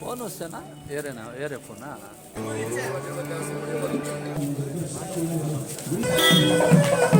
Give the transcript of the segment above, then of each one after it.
Phone వస్తేనా arena ఏరే ఫోనా Thank you.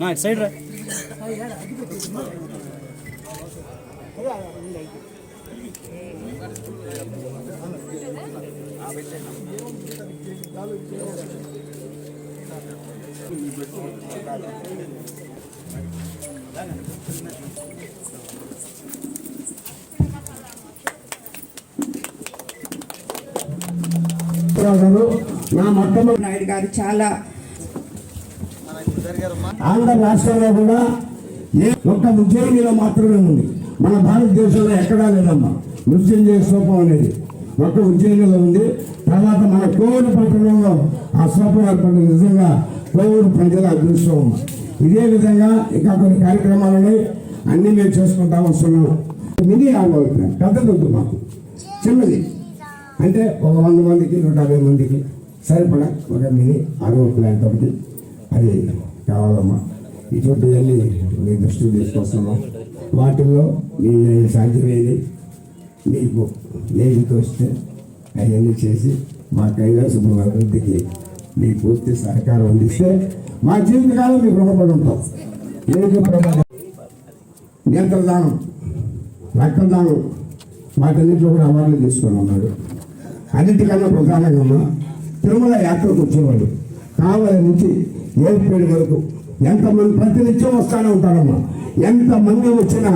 నా ఇటు సైడ్ రా. నా మొట్టమొదటి నాయుడు గారు చాలా ఆంధ్ర రాష్ట్రంలో కూడా ఒక్క ఉద్యోగిలో మాత్రమే ఉంది. మన భారతదేశంలో ఎక్కడా లేదమ్మా. మృత్యుంజయ స్తూపం అనేది ఒక్క ఉజ్జయినిలో ఉంది. తర్వాత మన కోవిడ్ పట్టణంలో ఆ స్తూపం ఏర్పడింది. నిజంగా కోవిడ్ ప్రజల అదృష్టం. ఇదే విధంగా ఇంకా కొన్ని కార్యక్రమాలు ఉన్నాయి. అన్నీ మేము చేసుకుంటా వస్తున్నాం. మినీ ఆలోచన పెద్దది వద్దు మాకు. చిన్నది. అంటే ఒక వంద మందికి నూట యాభై మందికి సరిపడా ఒక మినీ ఆరో ప్లాంట్ ఒకటి అది కావాలమ్మా. ఇటువంటివన్నీ మీ దృష్టికి తీసుకొస్తున్నాం. వాటిల్లో మీ సాధ్యమేది మీకు నేను తోస్తే అవన్నీ చేసి మా కైలాసపు అభివృద్ధికి మీ పూర్తి సహకారం అందిస్తే మా జీవితకాలం మీకు రుణపడి ఉంటాం. ఏది ప్రమాదం? నేత్రదానం రక్తదానం వాటన్నింటిలో కూడా అవార్డులు తీసుకొని ఉన్నాడు అన్నిటికన్నా ప్రధానంగా తిరుమల యాత్రకు వచ్చేవాళ్ళు. కావాలి నుంచి ఏడుపేడు వరకు ఎంతమంది ప్రతినిత్యం వస్తూనే ఉంటారమ్మా. ఎంతమంది వచ్చినా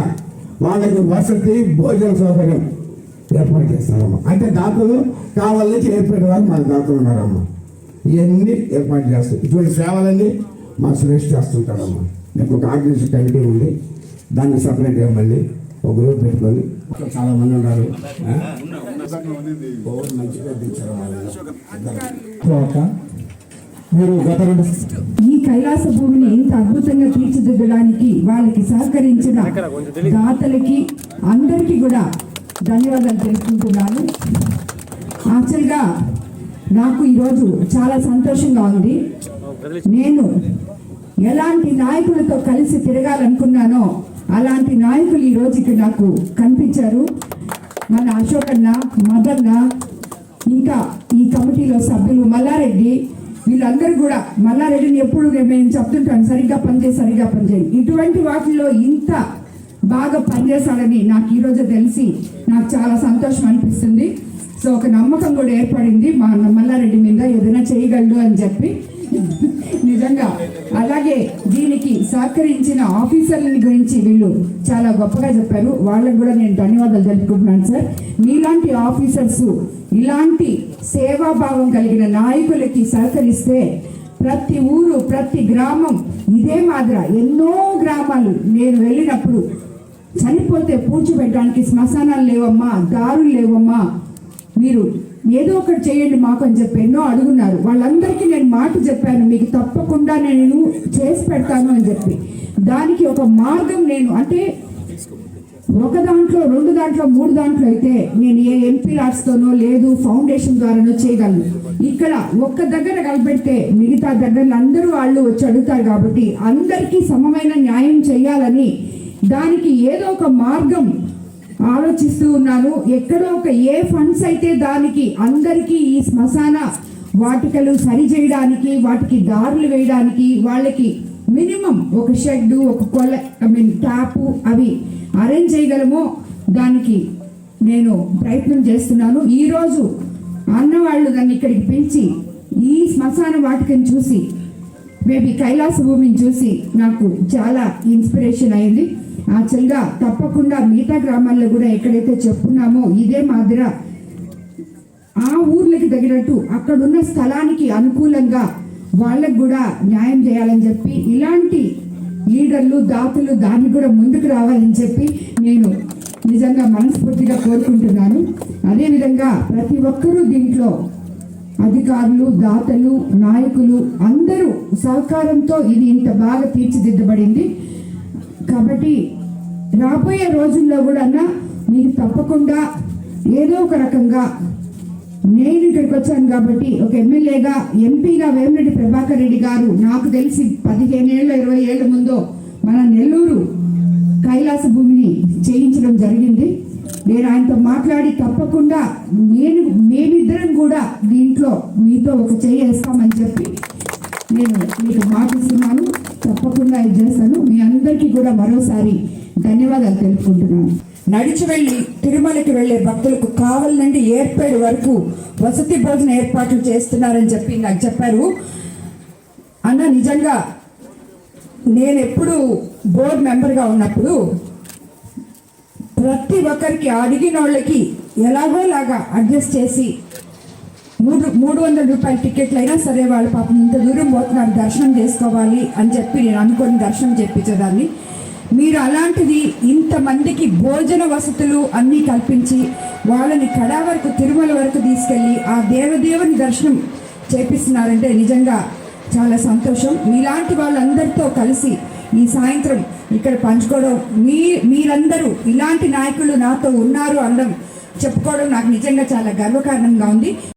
వాళ్ళకి వసతి భోజన సౌకర్యం ఏర్పాటు చేస్తారమ్మా. అంటే దాతలు కావాలి నుంచి ఏర్పేడు వరకు మన దాతలు ఉన్నారమ్మా. ఇవన్నీ ఏర్పాటు చేస్తాం ఇటువంటి సేవలన్నీ మా సురేష్ చేస్తుంటాడమ్మా. మీకు ఒక ఆర్గనైజేషన్ కమిటీ ఉంది దాన్ని సపరేట్గా మళ్ళీ ఒక గ్రూప్ పెట్టుకొని చాలా మంది ఉన్నారు. మంచిగా వీళ్ళు. మీరు గత రెండు ఈ కైలాస భూమిని ఇంత అద్భుతంగా తీర్చిదిద్దడానికి వాళ్ళకి సహకరించిన దాతలకి అందరికీ కూడా ధన్యవాదాలు తెలుసుకుంటున్నాను యాక్చువల్గా నాకు ఈరోజు చాలా సంతోషంగా ఉంది. నేను ఎలాంటి నాయకులతో కలిసి తిరగాలనుకున్నానో అలాంటి నాయకులు ఈ రోజుకి నాకు కనిపించారు. మన అశోకన్న మదన్న ఇంకా ఈ కమిటీలో సభ్యులు మల్లారెడ్డి వీళ్ళందరూ కూడా మల్లారెడ్డిని ఎప్పుడు నేను చెప్తుంటాను సరిగ్గా పనిచేయి సరిగ్గా పనిచేయి. ఇటువంటి వాటిల్లో ఇంత బాగా పనిచేశాడని నాకు ఈరోజు తెలిసి నాకు చాలా సంతోషం అనిపిస్తుంది. సో ఒక నమ్మకం కూడా ఏర్పడింది మా మల్లారెడ్డి మీద ఏదైనా చేయగలడు అని చెప్పి. నిజంగా. అలాగే దీనికి సహకరించిన ఆఫీసర్లని గురించి వీళ్ళు చాలా గొప్పగా చెప్పారు. వాళ్ళకు కూడా నేను ధన్యవాదాలు తెలుపుకుంటున్నాను సార్. మీలాంటి ఆఫీసర్స్ ఇలాంటి సేవాభావం కలిగిన నాయకులకి సహకరిస్తే ప్రతి ఊరు ప్రతి గ్రామం ఇదే మాదిర ఎన్నో గ్రామాలు నేను వెళ్ళినప్పుడు చనిపోతే పూడ్చిపెట్టడానికి శ్మశానాలు లేవమ్మా దారులు లేవమ్మా. మీరు ఏదో ఒకటి చేయండి మాకు అని చెప్పి ఎన్నో అడుగున్నారు. వాళ్ళందరికీ నేను మాట చెప్పాను మీకు తప్పకుండా నేను చేసి పెడతాను అని చెప్పి. దానికి ఒక మార్గం నేను అంటే ఒక దాంట్లో రెండు దాంట్లో మూడు దాంట్లో అయితే నేను ఏ ఎంపీ తోనో లేదు ఫౌండేషన్ ద్వారానో చేయగలను. ఇక్కడ ఒక్క దగ్గర కలిపెడితే మిగతా దగ్గరలు అందరూ వాళ్ళు వచ్చి అడుగుతారు కాబట్టి అందరికీ సమమైన న్యాయం చేయాలని దానికి ఏదో ఒక మార్గం ఆలోచిస్తూ ఉన్నాను. ఎక్కడో ఒక ఏ ఫండ్స్ అయితే దానికి అందరికీ ఈ శ్మశాన వాటికలు సరి చేయడానికి వాటికి దారులు వేయడానికి వాళ్ళకి మినిమం ఒక షెడ్ ఒక కొల ఐ మీన్ ట్యాపు అవి అరేంజ్ చేయగలమో దానికి నేను ప్రయత్నం చేస్తున్నాను. ఈరోజు అన్నవాళ్ళు దాన్ని ఇక్కడికి పిలిచి ఈ శ్మశాన వాటికని చూసి మేబీ కైలాస భూమిని చూసి నాకు చాలా ఇన్స్పిరేషన్ అయింది. యాక్చువల్గా తప్పకుండా మిగతా గ్రామాల్లో కూడా ఎక్కడైతే చెప్పున్నామో ఇదే మాదిర ఆ ఊర్లకి తగినట్టు అక్కడున్న స్థలానికి అనుకూలంగా వాళ్ళకు కూడా న్యాయం చేయాలని చెప్పి ఇలాంటి లీడర్లు దాతలు దాన్ని కూడా ముందుకు రావాలని చెప్పి నేను నిజంగా మనస్ఫూర్తిగా కోరుకుంటున్నాను. అదేవిధంగా ప్రతి ఒక్కరూ దీంట్లో అధికారులు దాతలు నాయకులు అందరూ సహకారంతో ఇది ఇంత బాగా తీర్చిదిద్దబడింది. కాబట్టి రాబోయే రోజుల్లో కూడా అన్న మీకు తప్పకుండా ఏదో ఒక రకంగా నేను ఇక్కడికి వచ్చాను కాబట్టి ఒక ఎమ్మెల్యేగా ఎంపీగా వేమిరెడ్డి ప్రభాకర్ రెడ్డి గారు నాకు తెలిసి పదిహేను ఇరవై ఏళ్ళ ముందో మన నెల్లూరు కైలాస భూమిని చేయించడం జరిగింది. నేను ఆయనతో మాట్లాడి తప్పకుండా నేను మేమిద్దరం కూడా దీంట్లో మీతో ఒక చెయ్యి చెప్పి నేను మీకు మాటిస్తున్నాను. తప్పకుండా ఇది చేస్తాను. మీ అందరికీ కూడా మరోసారి ధన్యవాదాలు తెలుపుకుంటున్నాను. నడిచి వెళ్ళి తిరుమలకి వెళ్ళే భక్తులకు కావలి నుండి ఏర్పేడు వరకు వసతి భోజన ఏర్పాట్లు చేస్తున్నారని చెప్పి నాకు చెప్పారు. అన్న నిజంగా నేను ఎప్పుడు బోర్డ్ మెంబర్గా ఉన్నప్పుడు ప్రతి ఒక్కరికి అడిగిన వాళ్ళకి ఎలాగోలాగా అడ్జస్ట్ చేసి మూడు మూడు వందల రూపాయల టికెట్లు అయినా సరే వాళ్ళు పాపం ఇంత దూరం పోతున్నారు దర్శనం చేసుకోవాలి అని చెప్పి నేను అనుకొని దర్శనం చెప్పించేదాన్ని మీరు అలాంటిది ఇంతమందికి భోజన వసతులు అన్నీ కల్పించి వాళ్ళని కడా వరకు తిరుమల వరకు తీసుకెళ్ళి ఆ దేవదేవుని దర్శనం చేపిస్తున్నారంటే నిజంగా చాలా సంతోషం. మీలాంటి వాళ్ళందరితో కలిసి ఈ సాయంత్రం ఇక్కడ పంచుకోవడం మీ మీరందరూ ఇలాంటి నాయకులు నాతో ఉన్నారు అనడం చెప్పుకోవడం నాకు నిజంగా చాలా గర్వకారణంగా ఉంది.